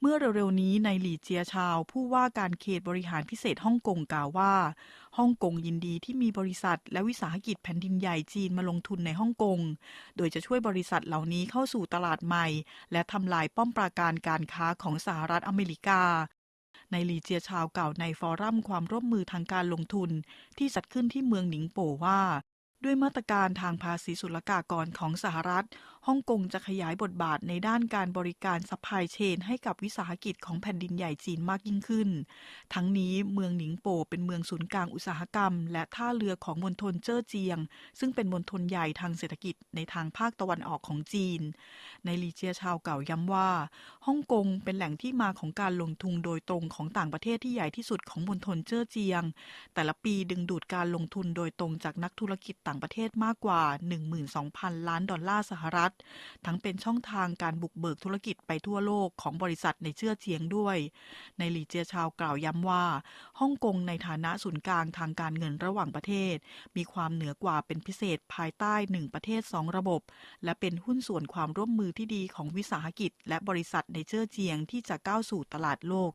เมื่อเร็วๆนี้ในหลี่เจียชาว ผู้ว่าการเขตบริหารพิเศษฮ่องกงกล่าวว่าฮ่องกงยินดีที่มีบริษัท และวิสาหกิจแผ่นดินใหญ่จีนมาลงทุนในฮ่องกง โดยจะช่วยบริษัทเหล่านี้เข้าสู่ตลาดใหม่ และทำลายป้อมปราการการค้าของสหรัฐอเมริกา ในหลีเจียชาวกล่าวในฟอรัมความร่วมมือทางการลงทุน ที่จัดขึ้นที่เมืองหนิงโปว่าด้วยมาตรการทางภาษีศุลกากรของสหรัฐฮ่องกงจะขยายบทบาทในด้านการบริการซัพพลายเชน ให้กับวิสาหกิจของแผ่นดินใหญ่จีนมากยิ่งขึ้น ทั้งนี้เมืองหนิงโปเป็นเมืองศูนย์กลางอุตสาหกรรม และท่าเรือของมณฑลเจ้อเจียง ซึ่งเป็นมณฑลใหญ่ทางเศรษฐกิจในทางภาคตะวันออกของจีน ในลีเจียชาวเก่าย้ำว่าฮ่องกงเป็นแหล่งที่มาของการลงทุนโดยตรงของต่างประเทศที่ใหญ่ที่สุดของมณฑลเจ้อเจียง แต่ละปีดึงดูดการลงทุนโดยตรงจากนักธุรกิจต่างประเทศมากกว่า 12,000 ล้านดอลลาร์สหรัฐทั้งเป็นช่องทางการบุกเบิกธุรกิจไปทั่วโลกของบริษัทในเชื่อเจียงด้วย ในหลีเจียชาวกล่าวย้ำว่าฮ่องกงในฐานะศูนย์กลางทางการเงินระหว่างประเทศ มีความเหนือกว่าเป็นพิเศษภายใต้หนึ่งประเทศสองระบบ และเป็นหุ้นส่วนความร่วมมือที่ดีของวิสาหกิจ และบริษัทในเชื่อเจียงที่จะก้าวสู่ตลาดโลก